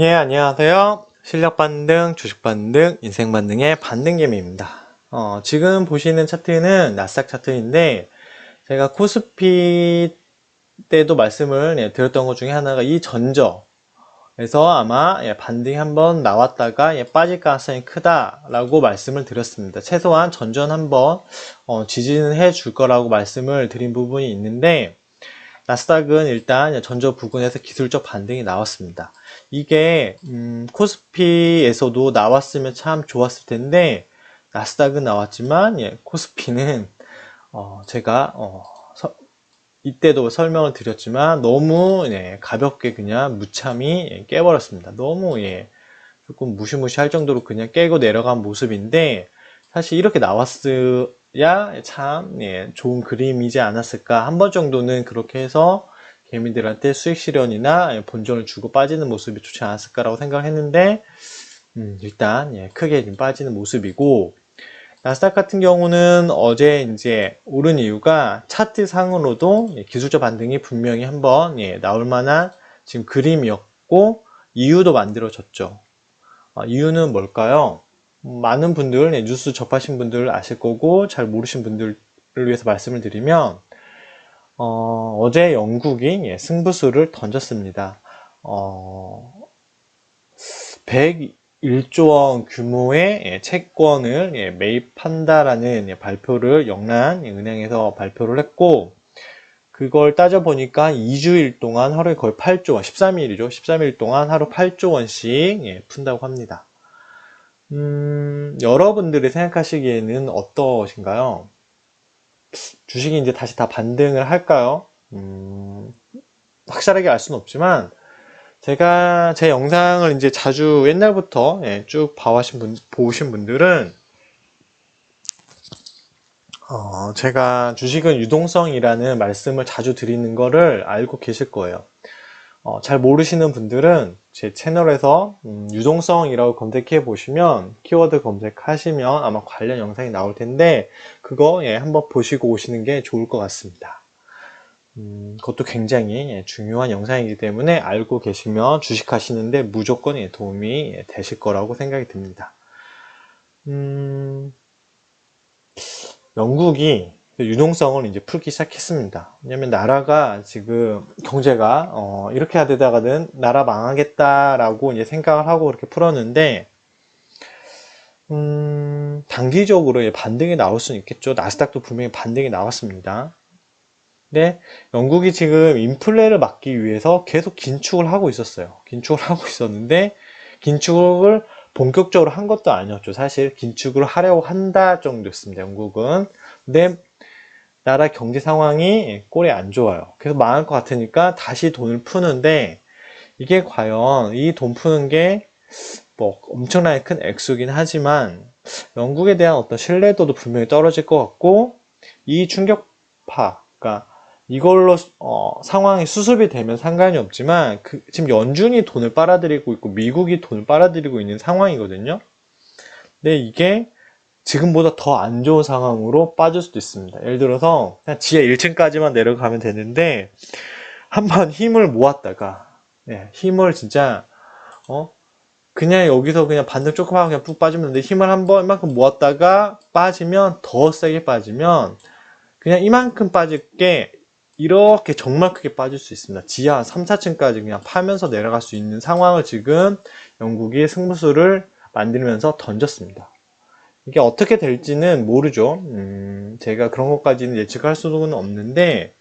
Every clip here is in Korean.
예, 안녕하세요. 실력 반등, 주식 반등, 인생 반등의 반등개미입니다. 어, 지금 보시는 차트는 나스닥 차트인데, 제가 코스피 때도 말씀을 예, 드렸던 것 중에 하나가 이 전저, 에서 아마 예, 반등이 한번 나왔다가 예, 빠질 가능성이 크다라고 말씀을 드렸습니다. 최소한 전전 한번 어, 지지는 해줄 거라고 말씀을 드린 부분이 있는데 나스닥은 일단 전저 부근에서 기술적 반등이 나왔습니다. 이게 음, 코스피에서도 나왔으면 참 좋았을 텐데 나스닥은 나왔지만 예, 코스피는 어, 제가 어, 서- 이때도 설명을 드렸지만 너무 예, 가볍게 그냥 무참히 예, 깨버렸습니다. 너무 예, 조금 무시무시할 정도로 그냥 깨고 내려간 모습인데 사실 이렇게 나왔어 야 참 예, 좋은 그림이지 않았을까 한 번 정도는 그렇게 해서 개미들한테 수익 실현이나 예, 본전을 주고 빠지는 모습이 좋지 않았을까라고 생각을 했는데 음, 일단 예, 크게 좀 빠지는 모습이고 나스닥 같은 경우는 어제 이제 오른 이유가 차트 상으로도 예, 기술적 반등이 분명히 한번 예, 나올 만한 지금 그림이었고 이유도 만들어졌죠. 어, 이유는 뭘까요? 음, 많은 분들 예, 뉴스 접하신 분들 아실 거고 잘 모르신 분들을 위해서 말씀을 드리면 어, 제 영국이 예, 승부수를 던졌습니다. 어, 101조 원 규모의 예, 채권을 예, 매입한다라는 예, 발표를 영란 은행에서 발표를 했고 그걸 따져보니까 2주일 동안 하루에 거의 8조 원, 13일이죠. 13일 동안 하루 8조 원씩 예, 푼다고 합니다. 음, 여러분들이 생각하시기에는 어떠신가요? 주식이 이제 다시 다 반등을 할까요? 음, 확실하게 알 수는 없지만, 제가 제 영상을 이제 자주 옛날부터 예, 쭉 봐오신 분, 보신 분들은, 어, 제가 주식은 유동성이라는 말씀을 자주 드리는 거를 알고 계실 거예요. 어, 잘 모르시는 분들은 제 채널에서 음, 유동성이라고 검색해 보시면 키워드 검색하시면 아마 관련 영상이 나올 텐데 그거 예, 한번 보시고 오시는 게 좋을 것 같습니다. 음, 그것도 굉장히 예, 중요한 영상이기 때문에 알고 계시면 주식하시는데 무조건 예, 도움이 예, 되실 거라고 생각이 듭니다. 음, 영국이 유동성을 이제 풀기 시작했습니다. 왜냐면 나라가 지금 경제가 어, 이렇게 하다가는 나라 망하겠다라고 이제 생각을 하고 이렇게 풀었는데 음, 단기적으로 반등이 나올 수는 있겠죠. 나스닥도 분명히 반등이 나왔습니다. 근데 영국이 지금 인플레를 막기 위해서 계속 긴축을 하고 있었어요. 긴축을 하고 있었는데 긴축을 본격적으로 한 것도 아니었죠. 사실 긴축을 하려고 한다 정도였습니다. 영국은. 근데 나라 경제 상황이 꼴이 안 좋아요. 그래서 망할 것 같으니까 다시 돈을 푸는데 이게 과연 이 돈 푸는 게 뭐 엄청나게 큰 액수긴 하지만 영국에 대한 어떤 신뢰도도 분명히 떨어질 것 같고 이 충격파, 그러니까 이걸로 어, 상황이 수습이 되면 상관이 없지만 그, 지금 연준이 돈을 빨아들이고 있고 미국이 돈을 빨아들이고 있는 상황이거든요. 근데 이게 지금보다 더 안 좋은 상황으로 빠질 수도 있습니다. 예를 들어서 그냥 지하 1층까지만 내려가면 되는데 한번 힘을 모았다가 예, 힘을 진짜 어 그냥 여기서 그냥 반등 조금 하고 그냥 푹 빠지면 되는데 힘을 한번 이만큼 모았다가 빠지면 더 세게 빠지면 그냥 이만큼 빠질 게 이렇게 정말 크게 빠질 수 있습니다. 지하 3, 4층까지 그냥 파면서 내려갈 수 있는 상황을 지금 영국이 승부수를 만들면서 던졌습니다. 이게 어떻게 될지는 모르죠. 음, 제가 그런 것까지는 예측할 수는 없는데,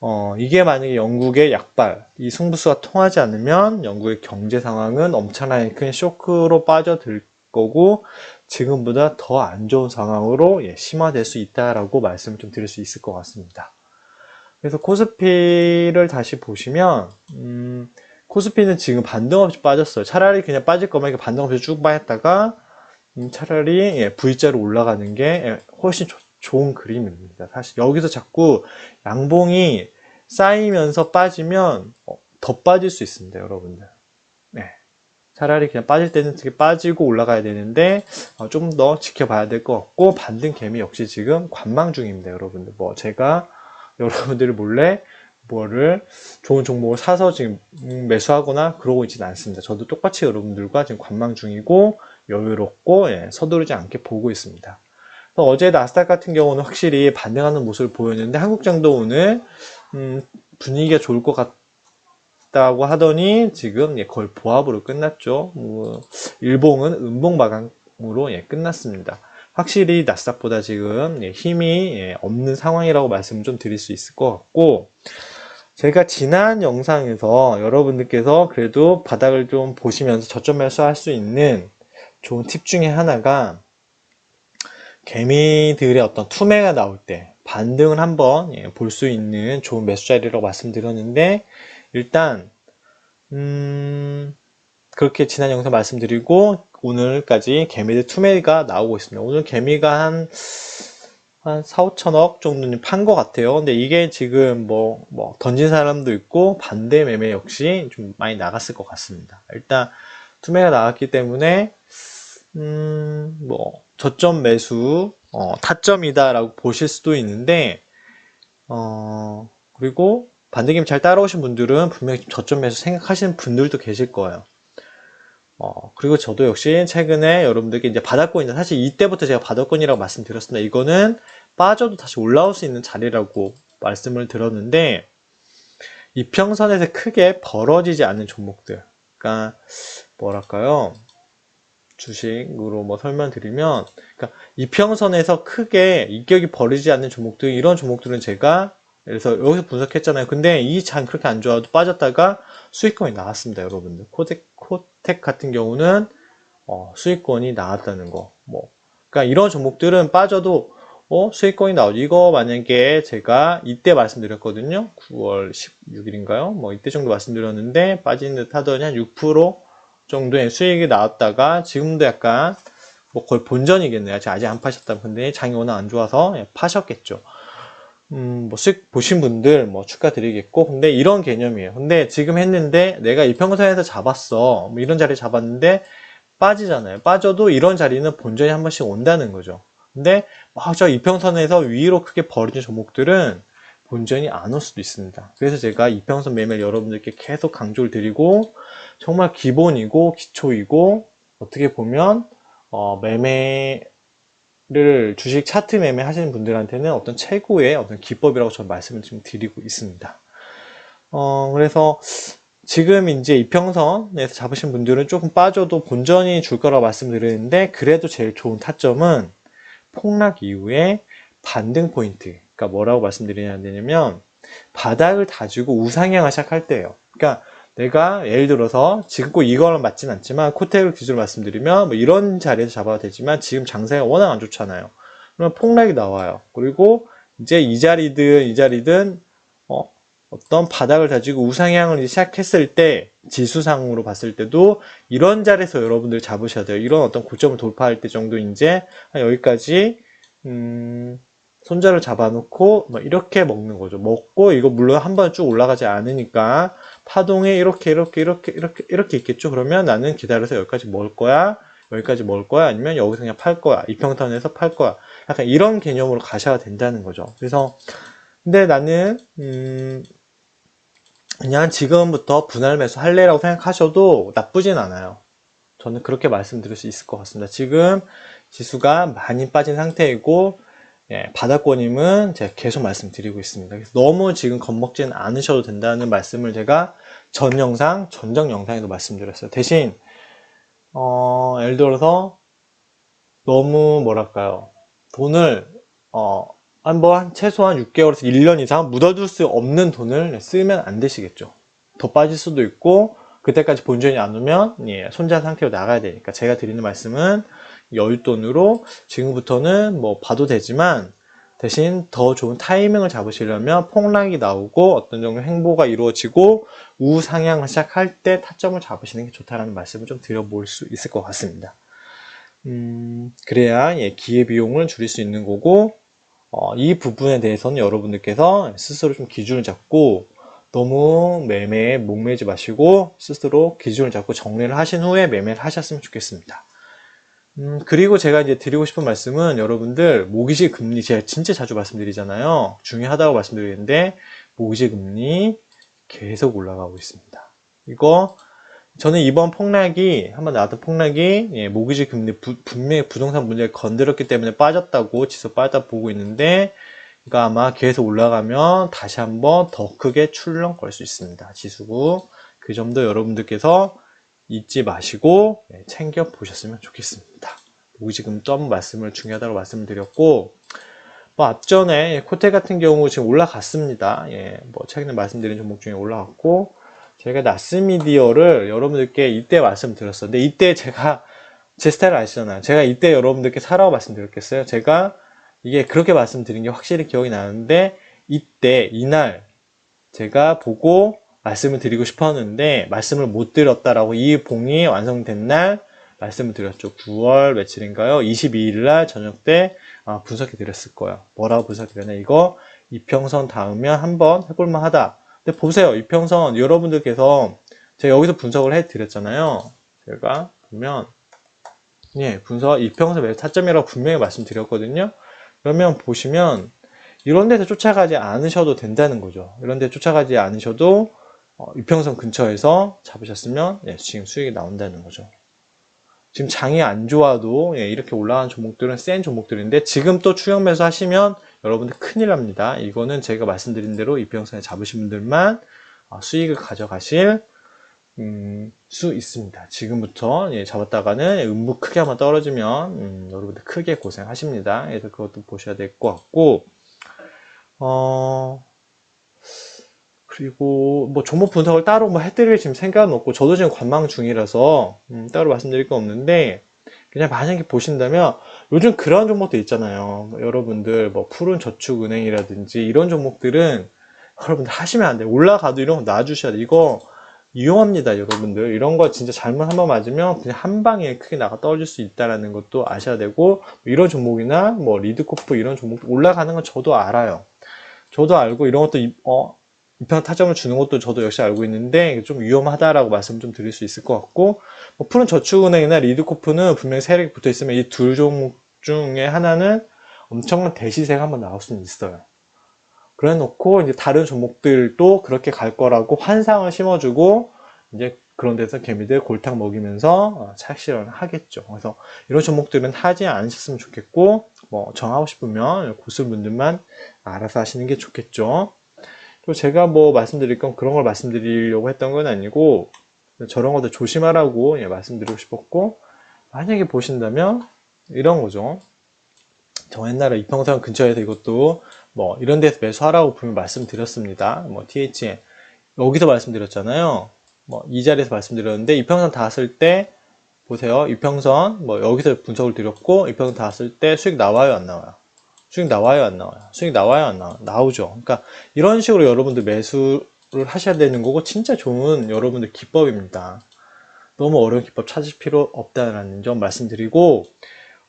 어, 이게 만약에 영국의 약발, 이 승부수가 통하지 않으면 영국의 경제 상황은 엄청나게 큰 쇼크로 빠져들 거고, 지금보다 더 안 좋은 상황으로 예, 심화될 수 있다라고 말씀을 좀 드릴 수 있을 것 같습니다. 그래서 코스피를 다시 보시면, 음, 코스피는 지금 반등 없이 빠졌어요. 차라리 그냥 빠질 거면 반등 없이 쭉 빠졌다가, 음, 차라리 예, V자로 올라가는 게 예, 훨씬 조- 좋은 그림입니다. 사실 여기서 자꾸 양봉이 쌓이면서 빠지면 어, 더 빠질 수 있습니다, 여러분들. 네. 차라리 그냥 빠질 때는 되게 빠지고 올라가야 되는데 어, 좀더 지켜봐야 될 것 같고 반등 개미 역시 지금 관망 중입니다, 여러분들. 뭐 제가 여러분들을 몰래 뭐를 좋은 종목을 사서 지금 음, 매수하거나 그러고 있지는 않습니다. 저도 똑같이 여러분들과 지금 관망 중이고 여유롭고 예, 서두르지 않게 보고 있습니다. 어제 나스닥 같은 경우는 확실히 반등하는 모습을 보였는데 한국장도 오늘 음, 분위기가 좋을 것 같다고 하더니 지금 예, 거의 보합으로 끝났죠. 뭐, 일봉은 음봉 마감으로 예, 끝났습니다. 확실히 나스닥보다 지금 예, 힘이 예, 없는 상황이라고 말씀을 좀 드릴 수 있을 것 같고 제가 지난 영상에서 여러분들께서 그래도 바닥을 좀 보시면서 저점 매수할 수 있는 좋은 팁 중에 하나가 개미들의 어떤 투매가 나올 때 반등을 한번 예, 볼 수 있는 좋은 매수 자리라고 말씀드렸는데 일단 음 그렇게 지난 영상 말씀드리고 오늘까지 개미들 투매가 나오고 있습니다. 오늘 개미가 한, 한 4, 5천억 정도는 판 것 같아요. 근데 이게 지금 뭐, 뭐, 던진 사람도 있고 반대 매매 역시 좀 많이 나갔을 것 같습니다. 일단 투매가 나왔기 때문에, 음, 뭐, 저점 매수, 어, 타점이다라고 보실 수도 있는데, 어, 그리고 반대김 잘 따라오신 분들은 분명히 저점 매수 생각하시는 분들도 계실 거예요. 어, 그리고 저도 역시 최근에 여러분들께 이제 바닥권인데 사실 이때부터 제가 바닥권이라고 말씀드렸습니다. 이거는 빠져도 다시 올라올 수 있는 자리라고 말씀을 드렸는데 이평선에서 크게 벌어지지 않는 종목들. 그러니까 뭐랄까요? 주식으로 뭐 설명드리면 그러니까 이평선에서 크게 이격이 벌어지지 않는 종목들 이런 종목들은 제가 그래서 여기서 분석했잖아요. 근데 이장 그렇게 안 좋아도 빠졌다가 수익권이 나왔습니다, 여러분들. 코텍, 코텍 같은 경우는 어, 수익권이 나왔다는 거. 뭐, 그러니까 이런 종목들은 빠져도 어, 수익권이 나오죠. 이거 만약에 제가 이때 말씀드렸거든요. 9월 16일인가요? 뭐 이때 정도 말씀드렸는데 빠진 듯 하더니 한 6% 정도의 수익이 나왔다가 지금도 약간 뭐 거의 본전이겠네요. 아직 안 파셨다면 근데 장이 워낙 안 좋아서 예, 파셨겠죠. 음, 뭐, 수익 보신 분들, 뭐, 축하드리겠고, 근데 이런 개념이에요. 근데 지금 했는데, 내가 이평선에서 잡았어. 뭐, 이런 자리 잡았는데, 빠지잖아요. 빠져도 이런 자리는 본전이 한 번씩 온다는 거죠. 근데, 막 저 이평선에서 위로 크게 벌어진 종목들은 본전이 안 올 수도 있습니다. 그래서 제가 이평선 매매를 여러분들께 계속 강조를 드리고, 정말 기본이고, 기초이고, 어떻게 보면, 어, 매매, 를 주식 차트 매매 하시는 분들한테는 어떤 최고의 어떤 기법이라고 저는 말씀을 좀 드리고 있습니다. 어, 그래서 지금 이제 이평선에서 잡으신 분들은 조금 빠져도 본전이 줄 거라고 말씀드리는데 그래도 제일 좋은 타점은 폭락 이후에 반등 포인트. 그러니까 뭐라고 말씀드리냐면 바닥을 다지고 우상향을 시작할 때예요. 그러니까 내가 예를 들어서 지금 꼭 이거는 맞진 않지만 코텍을 기준으로 말씀드리면 뭐 이런 자리에서 잡아도 되지만 지금 장세가 워낙 안 좋잖아요. 그러면 폭락이 나와요. 그리고 이제 이 자리든 이 자리든 어, 어떤 바닥을 다지고 우상향을 시작했을 때 지수상으로 봤을 때도 이런 자리에서 여러분들 잡으셔야 돼요. 이런 어떤 고점을 돌파할 때 정도 이제 여기까지 음, 손자를 잡아놓고 뭐 이렇게 먹는 거죠. 먹고 이거 물론 한 번 쭉 올라가지 않으니까 파동에 이렇게 이렇게 이렇게 이렇게 이렇게 있겠죠. 그러면 나는 기다려서 여기까지 먹을 거야. 여기까지 먹을 거야. 아니면 여기서 그냥 팔 거야. 이평선에서 팔 거야. 약간 이런 개념으로 가셔야 된다는 거죠. 그래서 근데 나는 음 그냥 지금부터 분할 매수 할래라고 생각하셔도 나쁘진 않아요. 저는 그렇게 말씀드릴 수 있을 것 같습니다. 지금 지수가 많이 빠진 상태이고 예, 바닥권임은 제가 계속 말씀드리고 있습니다. 너무 지금 겁먹지는 않으셔도 된다는 말씀을 제가 전 영상, 전정 영상에도 말씀드렸어요. 대신, 어, 예를 들어서 너무 뭐랄까요. 돈을, 어, 한번 최소한 6개월에서 1년 이상 묻어둘 수 없는 돈을 쓰면 안 되시겠죠. 더 빠질 수도 있고, 그때까지 본전이 안 오면, 예, 손자 상태로 나가야 되니까 제가 드리는 말씀은 여윳돈으로 지금부터는 뭐 봐도 되지만 대신 더 좋은 타이밍을 잡으시려면 폭락이 나오고 어떤 정도 행보가 이루어지고 우상향을 시작할 때 타점을 잡으시는 게 좋다라는 말씀을 좀 드려볼 수 있을 것 같습니다. 음, 그래야 예, 기회비용을 줄일 수 있는 거고 어, 이 부분에 대해서는 여러분들께서 스스로 좀 기준을 잡고 너무 매매에 목매지 마시고 스스로 기준을 잡고 정리를 하신 후에 매매를 하셨으면 좋겠습니다. 음, 그리고 제가 이제 드리고 싶은 말씀은 여러분들 모기지 금리 제가 진짜 자주 말씀드리잖아요. 중요하다고 말씀드리는데 모기지 금리 계속 올라가고 있습니다. 이거 저는 이번 폭락이 한번 나왔던 폭락이 예, 모기지 금리 부- 분명히 부동산 문제를 건드렸기 때문에 빠졌다고 지수 빠졌다 보고 있는데 이거 아마 계속 올라가면 다시 한번 더 크게 출렁 걸 수 있습니다. 지수고 그 점도 여러분들께서 잊지 마시고 예, 챙겨 보셨으면 좋겠습니다. 모기지금 점 말씀을 중요하다고 말씀을 드렸고 뭐 앞전에 코테 같은 경우 지금 올라갔습니다. 예, 뭐 최근에 말씀드린 종목 중에 올라갔고 제가 나스미디어를 여러분들께 이때 말씀드렸어요. 근데 이때 제가 제 스타일 아시잖아요. 제가 이때 여러분들께 사라고 말씀드렸겠어요. 제가 이게 그렇게 말씀드린 게 확실히 기억이 나는데 이때 이날 제가 보고 말씀을 드리고 싶었는데 말씀을 못 드렸다라고 이 봉이 완성된 날 말씀을 드렸죠. 9월 며칠인가요? 22일 날 저녁 때 아, 분석해 드렸을 거예요. 뭐라고 분석해 드렸냐? 이거 이평선 닿으면 한번 해볼만 하다. 근데 보세요. 이평선 여러분들께서 제가 여기서 분석을 해 드렸잖아요. 제가 보면 예, 분석 이평선 매수 타점이라고 분명히 말씀드렸거든요. 그러면 보시면 이런 데서 쫓아가지 않으셔도 된다는 거죠. 이런 데 쫓아가지 않으셔도 어, 이평선 근처에서 잡으셨으면 예, 지금 수익이 나온다는 거죠. 지금 장이 안 좋아도 예, 이렇게 올라가는 종목들은 센 종목들인데 지금 또 추격 매수 하시면 여러분들 큰일 납니다. 이거는 제가 말씀드린 대로 이평선에 잡으신 분들만 어, 수익을 가져가실 음, 수 있습니다. 지금부터 예, 잡았다가는 음부 크게 한번 떨어지면 음, 여러분들 크게 고생하십니다. 그래서 그것도 보셔야 될 것 같고 어 그리고 뭐 종목 분석을 따로 뭐 해드릴 지금 생각은 없고 저도 지금 관망 중이라서 음, 따로 말씀드릴 거 없는데 그냥 만약에 보신다면 요즘 그런 종목도 있잖아요. 뭐 여러분들 뭐 푸른 저축은행이라든지 이런 종목들은 여러분들 하시면 안 돼요. 올라가도 이런 거 놔주셔야 돼요. 이거 위험합니다, 여러분들. 이런 거 진짜 잘못 한번 맞으면 그냥 한 방에 크게 나가 떨어질 수 있다라는 것도 아셔야 되고 뭐 이런 종목이나 뭐 리드코프 이런 종목 올라가는 건 저도 알아요. 저도 알고 이런 것도 이- 어 이평 타점을 주는 것도 저도 역시 알고 있는데 좀 위험하다라고 말씀 좀 드릴 수 있을 것 같고 뭐 푸른 저축은행이나 리드코프는 분명히 세력이 붙어 있으면 이 둘 종목 중에 하나는 엄청난 대시세가 한번 나올 수는 있어요. 그래 놓고 이제 다른 종목들도 그렇게 갈 거라고 환상을 심어주고 이제 그런 데서 개미들 골탕 먹이면서 어, 착실을 하겠죠. 그래서 이런 종목들은 하지 않으셨으면 좋겠고 뭐 정하고 싶으면 고수분들만 알아서 하시는 게 좋겠죠. 또 제가 뭐 말씀드릴 건 그런 걸 말씀드리려고 했던 건 아니고 저런 것도 조심하라고 예, 말씀드리고 싶었고 만약에 보신다면 이런 거죠. 저 옛날에 이평선 근처에서 이것도 뭐 이런 데서 매수하라고 분명 말씀드렸습니다. 뭐 THN 여기서 말씀드렸잖아요. 뭐 이 자리에서 말씀드렸는데 이평선 닿았을 때 보세요. 이평선 뭐 여기서 분석을 드렸고 이평선 닿았을 때 수익 나와요 안 나와요? 수익 나와요 안 나와요? 수익 나와요 안 나와요? 나오죠. 그러니까 이런 식으로 여러분들 매수를 하셔야 되는 거고 진짜 좋은 여러분들 기법입니다. 너무 어려운 기법 찾을 필요 없다는 점 말씀드리고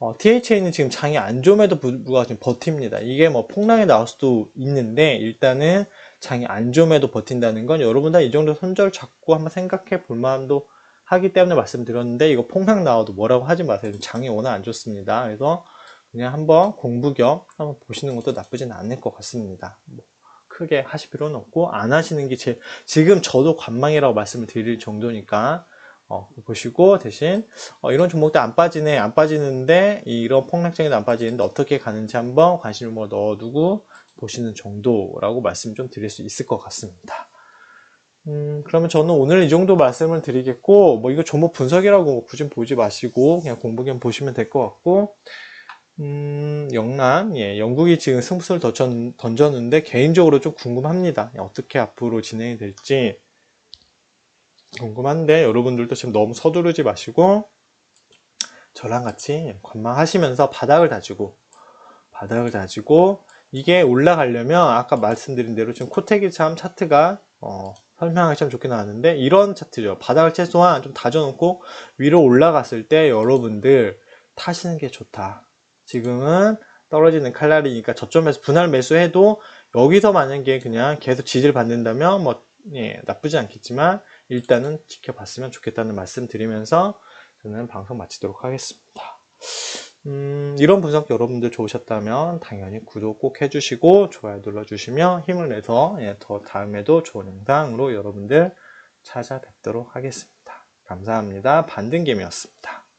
어, THN은 지금 장이 안 좋음에도 불구하고 지금 버팁니다. 이게 뭐 폭락이 나올 수도 있는데 일단은 장이 안 좋음에도 버틴다는 건 여러분 다 이 정도 손절 잡고 한번 생각해 볼 마음도 하기 때문에 말씀드렸는데 이거 폭락 나와도 뭐라고 하지 마세요. 장이 워낙 안 좋습니다. 그래서 그냥 한번 공부 겸 한번 보시는 것도 나쁘진 않을 것 같습니다. 뭐 크게 하실 필요는 없고 안 하시는 게 제, 지금 저도 관망이라고 말씀을 드릴 정도니까 어, 보시고 대신 어, 이런 종목도 안 빠지네 안 빠지는데 이런 폭락장에도 안 빠지는데 어떻게 가는지 한번 관심을 뭐 넣어두고 보시는 정도라고 말씀 좀 드릴 수 있을 것 같습니다. 음, 그러면 저는 오늘 이 정도 말씀을 드리겠고, 뭐 이거 종목 분석이라고 굳이 보지 마시고, 그냥 공부 겸 보시면 될 것 같고, 음, 영남, 예, 영국이 지금 승부수를 던졌, 던졌는데, 개인적으로 좀 궁금합니다. 어떻게 앞으로 진행이 될지 궁금한데, 여러분들도 지금 너무 서두르지 마시고, 저랑 같이 관망하시면서 바닥을 다지고, 바닥을 다지고, 이게 올라가려면, 아까 말씀드린 대로 지금 코테기 참 차트가, 어, 설명하기 참 좋게 나왔는데, 이런 차트죠. 바닥을 최소한 좀 다져놓고, 위로 올라갔을 때 여러분들 타시는 게 좋다. 지금은 떨어지는 칼날이니까 저점에서 분할 매수해도 여기서 만약에 그냥 계속 지지를 받는다면 뭐 예, 나쁘지 않겠지만 일단은 지켜봤으면 좋겠다는 말씀 드리면서 저는 방송 마치도록 하겠습니다. 음, 이런 분석 여러분들 좋으셨다면 당연히 구독 꼭 해주시고 좋아요 눌러주시면 힘을 내서 예, 더 다음에도 좋은 영상으로 여러분들 찾아뵙도록 하겠습니다. 감사합니다. 반등개미였습니다.